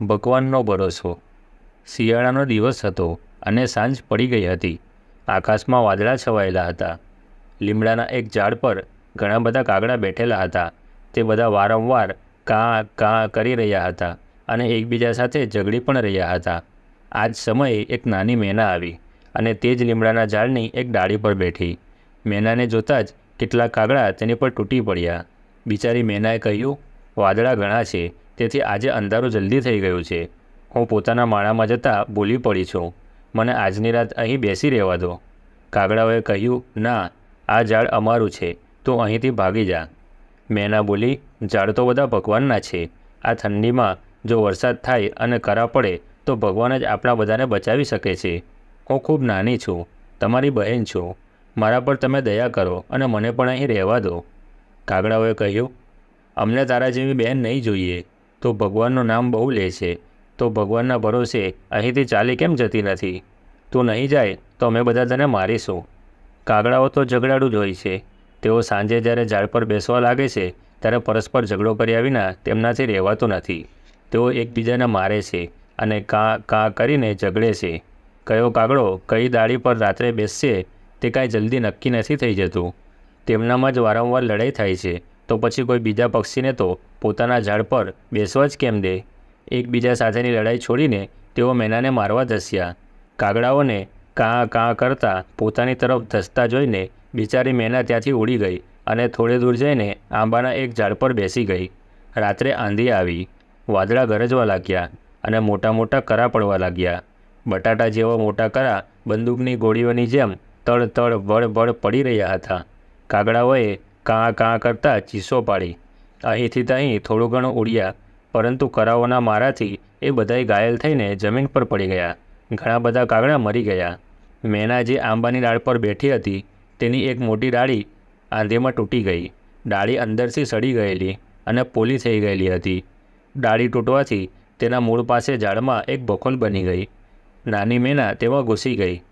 ભગવાનનો ભરોસો. શિયાળાનો દિવસ હતો અને સાંજ પડી ગઈ હતી. આકાશમાં વાદળા છવાયેલા હતા. લીમડાના એક ઝાડ પર ઘણા બધા કાગડા બેઠેલા હતા. તે બધા વારંવાર કાં કાં કરી રહ્યા હતા અને એકબીજા સાથે ઝઘડી પણ રહ્યા હતા. આ જ સમયે એક નાની મેના આવી અને તે જ લીમડાના ઝાડની એક ડાળી પર બેઠી. મેનાને જોતાં જ કેટલાક કાગડા તેની પર તૂટી પડ્યા. બિચારી મેનાએ કહ્યું, વાદળા ઘણા છે. તેથી આજે અંધારું જલ્દી થઈ ગયું છે. હું પોતાના માળામાં જતાં ભૂલી પડી છું. મને આજની રાત અહીં બેસી રહેવા દો. કાગડાઓએ કહ્યું, ના, આ ઝાડ અમારું છે. તું અહીંથી ભાગી જા. મેના બોલી, ઝાડ તો બધા ભગવાનના છે. આ ઠંડીમાં જો વરસાદ થાય અને કરા પડે, તો ભગવાન જ આપણા બધાને બચાવી શકે છે. હું ખૂબ નાની છું. તમારી બહેન છું. મારા પર તમે દયા કરો અને મને પણ અહીં રહેવા દો. કાગડાઓએ કહ્યું, અમને તારા જેવી બહેન નહીં જોઈએ. તો ભગવાનનું નામ બહુ લે છે. તો ભગવાનના ભરોસે અહીંથી ચાલી કેમ જતી નથી? તું નહીં જાય તો અમે બધા તને મારીશું. કાગડાઓ તો ઝઘડાડું જ હોય છે. તેઓ સાંજે જ્યારે ઝાડ પર બેસવા લાગે છે, ત્યારે પરસ્પર ઝઘડો કર્યા વિના તેમનાથી રહેવાતું નથી. તેઓ એકબીજાને મારે છે અને કાં કાં કરીને ઝઘડે છે. કયો કાગડો કઈ દાળી પર રાત્રે બેસશે તે કાંઈ જલ્દી નક્કી નથી થઈ જતું. તેમનામાં જ વારંવાર લડાઈ થાય છે. તો પછી કોઈ બીજા પક્ષીને તો પોતાના ઝાડ પર બેસવા જ કેમ દે? એકબીજા સાથેની લડાઈ છોડીને તેઓ મેનાને મારવા ધસ્યા. કાગડાઓને કાં કાં કરતાં પોતાની તરફ ધસતા જોઈને બિચારી મેના ત્યાંથી ઉડી ગઈ અને થોડે દૂર જઈને આંબાના એક ઝાડ પર બેસી ગઈ. રાત્રે આંધી આવી. વાદળા ગરજવા લાગ્યા અને મોટા મોટા કરા પડવા લાગ્યા. બટાટા જેવા મોટા કરા બંદૂકની ગોળીઓની જેમ તળ તળ વળ વળ પડી રહ્યા હતા. કાગડાઓએ કાં કાં કરતાં ચીસો પાડી. અહીંથી તહીં થોડું ઘણું ઉડ્યા, પરંતુ કરાઓના મારાથી એ બધાય ઘાયલ થઈને જમીન પર પડી ગયા. ઘણા બધા કાગડા મરી ગયા. મેના જે આંબાની ડાળ પર બેઠી હતી, તેની એક મોટી ડાળી આંધીમાં તૂટી ગઈ. ડાળી અંદરથી સડી ગયેલી અને પોલી થઈ ગયેલી હતી. ડાળી તૂટવાથી તેના મૂળ પાસે ઝાડમાં એક બખોલ બની ગઈ. નાની મેના તેમાં ઘૂસી ગઈ.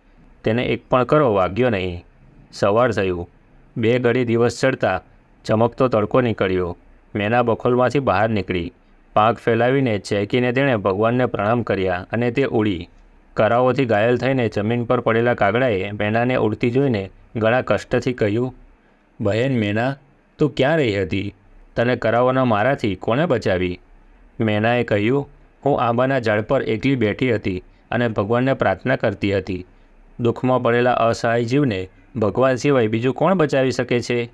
તેને એક પણ કરો વાગ્યો નહીં. સવાર થયું. બે ઘડી દિવસ ચડતા ચમકતો તડકો નીકળ્યો. મેના બખોલમાંથી બહાર નીકળી. પાંખ ફેલાવીને ચેકીને તેણે ભગવાનને પ્રણામ કર્યા અને તે ઉડી. કરાઓથી ઘાયલ થઈને જમીન પર પડેલા કાગડાએ મેનાને ઉડતી જોઈને ઘણા કષ્ટથી કહ્યું, બહેન મેના, તું ક્યાં રહી હતી? તને કરાવોના મારાથી કોણે બચાવી? મેનાએ કહ્યું, હું આંબાના ઝાડ પર એકલી બેઠી હતી અને ભગવાનને પ્રાર્થના કરતી હતી. દુઃખમાં પડેલા અસહાય જીવને ભગવાન સિવાય બીજું કોણ બચાવી શકે છે?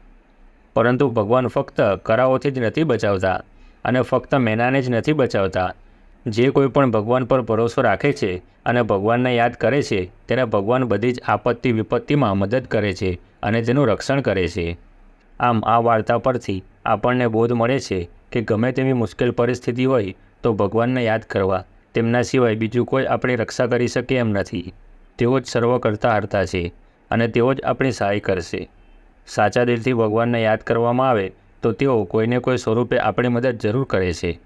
પરંતુ ભગવાન ફક્ત કરાઓથી જ નથી બચાવતા અને ફક્ત મેનાને જ નથી બચાવતા. જે કોઈ પણ ભગવાન પર ભરોસો રાખે છે અને ભગવાનને યાદ કરે છે, તેને ભગવાન બધી જ આપત્તિ વિપત્તિમાં મદદ કરે છે અને તેનું રક્ષણ કરે છે. આમ આ વાર્તા પરથી આપણને બોધ મળે છે કે ગમે તેવી મુશ્કેલ પરિસ્થિતિ હોય તો ભગવાનને યાદ કરવા, તેમના સિવાય બીજું કોઈ આપણી રક્ષા કરી શકે એમ નથી. તેઓ જ સર્વ કરતા હરતા છે. અને તેઓ જ આપણી સહાય કરશે. સાચા દિલથી ભગવાનને યાદ કરવામાં આવે તો તેઓ કોઈને કોઈ સ્વરૂપે આપણી મદદ જરૂર કરે છે.